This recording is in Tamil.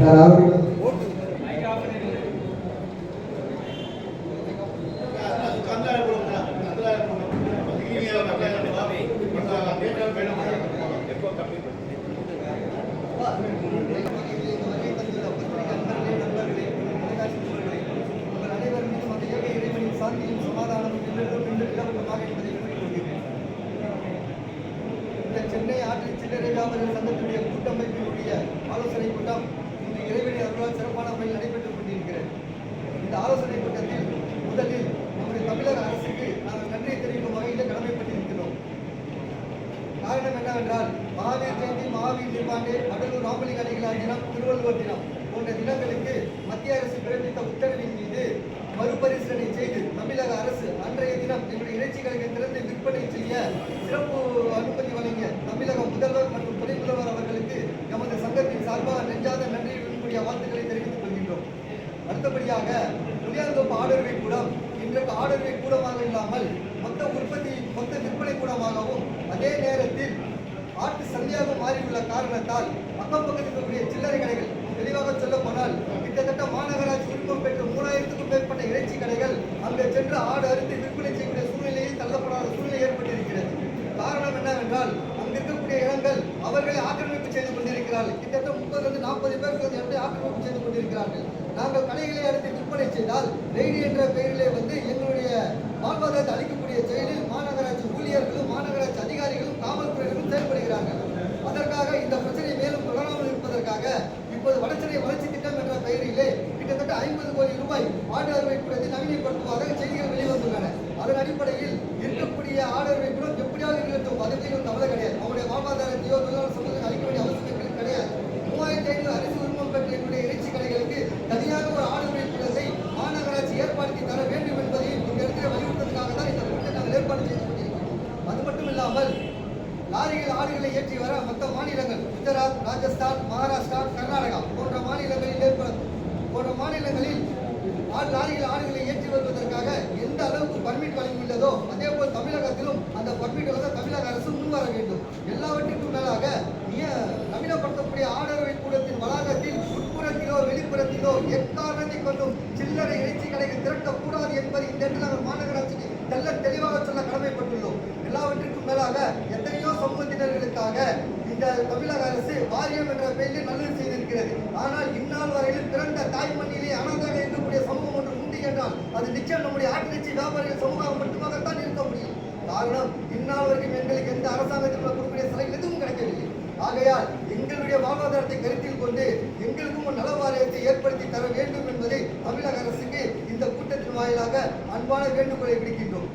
சார் சென்னை ஆற்றில் சில்லறை வியாபாரிகள் சங்கத்தினுடைய கூட்டமைப்பினுடைய காரணம் என்னவென்றால் மகாவீர் ஜெயந்தி மகாவீர் நிர்வாண்டே அடலூர் ராமலிங்க அடிகளார் தினம் திருவள்ளுவர் தினம் போன்ற தினங்களுக்கு மத்திய அரசு பிறப்பித்த உத்தரவின் மீது மறுபரிசீலனை செய்து தமிழக அரசு அன்றைய தினம் எங்களுடைய இறைச்சிகளை திறந்து விற்பனை செய்ய சிறப்பு அனுமதி வழங்கிய தமிழக முதல்வர் மற்றும் துணை முதல்வர் அவர்களுக்கு நமது சங்கத்தின் சார்பாக நெஞ்சாத நன்றியுடன் கூடிய வாழ்த்துக்களை தெரிவித்துக் கொள்கின்றோம். அடுத்தபடியாக புளியாந்தோப்பு ஆடர்வை கூடம் இன்றைக்கு ஆடர்வை கூடமாக இல்லாமல் மொத்த உற்பத்தி காரணத்தால் அக்கம் பக்கத்தில் இருக்கக்கூடிய சில்லறை கடைகள் தெளிவாக சொல்ல போனால் கிட்டத்தட்ட மாநகராட்சி உரிமம் பெற்ற மூணாயிரத்துக்கும் மேற்பட்ட இறைச்சி கடைகள் அங்கே சென்று ஆடு அறுத்து விற்பனை செய்யக்கூடிய சூழ்நிலையில் தள்ளப்படாத சூழ்நிலை ஏற்பட்டிருக்கிறது. காரணம் என்னவென்றால் அங்கு இருக்கக்கூடிய இடங்கள் அவர்களை ஆக்கிரமிப்பு செய்து கொண்டிருக்கிறார்கள். கிட்டத்தட்ட முப்பது நாற்பது பேருக்கு வந்து எப்படி ஆக்கிரமிப்பு செய்து கொண்டிருக்கிறார்கள். நாங்கள் கடைகளை அடுத்து விற்பனை செய்தால் ரெய்டு என்ற பெயரிலே வந்து எங்களுடைய வாழ்வாதாரத்தை அளிக்கக்கூடிய செயலில் ரூபாய் ஆடு அறுவை நவீனப்படுத்துவதாக செய்திகள் வெளிவந்துள்ளன. அதன் அடிப்படையில் இருக்கக்கூடிய ஆடு அறுவை எப்படியாக எப்படியாவது இருக்கட்டும் பதவியும் கவலை கிடையாது. அவருடைய வாழ்வாதாரத்தையோ தொழிலாளர் சமூகத்தை அளிக்க வேண்டிய அவசியம் கிடையாது. மூவாயிரத்தி ஐநூறு அரிசி உரிமம் பெற்ற என்னுடைய இறைச்சி கடைகளுக்கு தனியாக ஒரு ஆடு அறுவை மாநகராட்சி ஏற்படுத்தி தர வேண்டும் என்பதை இந்த இடத்துல வலியுறுத்ததுக்காக தான் இந்த கூட்டத்தை நாங்கள் ஏற்பாடு செய்து கொண்டிருக்கிறோம். அது மட்டும் இல்லாமல் லாரிகள் ஆடுகளை ஏற்றி வர மற்ற மாநிலங்கள் குஜராத் ராஜஸ்தான் மகாராஷ்டிரா கர்நாடகா போன்ற ஆடு லாரிகள் ஆடுகளை ஏற்றி வருவதற்காக எந்த அளவுக்கு பர்மிட் வழங்கியுள்ளதோ அதே போல் தமிழகத்திலும் அந்த பர்மிட் வழங்க தமிழக அரசு முன்வர வேண்டும். எல்லாவற்றிற்கும் மேலாக ஏ- நவீனப்படுத்தக்கூடிய ஆடரவை கூடத்தின் வளாகத்தில் உட்புறத்திலோ வெளிப்புறத்திலோ எக்காரணத்தை கொண்டும் சில்லறை இறைச்சி கடைகள் திரட்டக்கூடாது என்பது இந்த இடத்தில் நாங்கள் மாநகராட்சிக்கு தெல்ல தெளிவாக சொல்ல கடமைப்பட்டுள்ளோம். எல்லாவற்றிற்கும் மேலாக எத்தனையோ சமூகத்தினர்களுக்காக இந்த தமிழக அரசு வாரியம் என்ற பெயரில் நல்லது செய்திருக்கிறது. ஆனால் இந்நாள் வரையில் பிறந்த தாய் அனந்தாக இருக்கக்கூடிய சமூக என்றால் அது நிச்சயம் நம்முடைய ஆட்டிறைச்சி வியாபாரிகள் சமூகம் மட்டுமாகத்தான் இருக்க முடியும். காரணம் இந்நாள் வரைக்கும் எங்களுக்கு எந்த அரசாங்கத்தில் குறிப்பிட்ட சலுகை எதுவும் கிடைக்கவில்லை. ஆகையால் எங்களுடைய வாழ்வாதாரத்தை கருத்தில் கொண்டு எங்களுக்கும் ஒரு நல வாரியத்தை ஏற்படுத்தி தர வேண்டும் என்பதை தமிழக அரசுக்கு இந்த கூட்டத்தின் வாயிலாக அன்பான வேண்டுகோளை விடுக்கின்றோம்.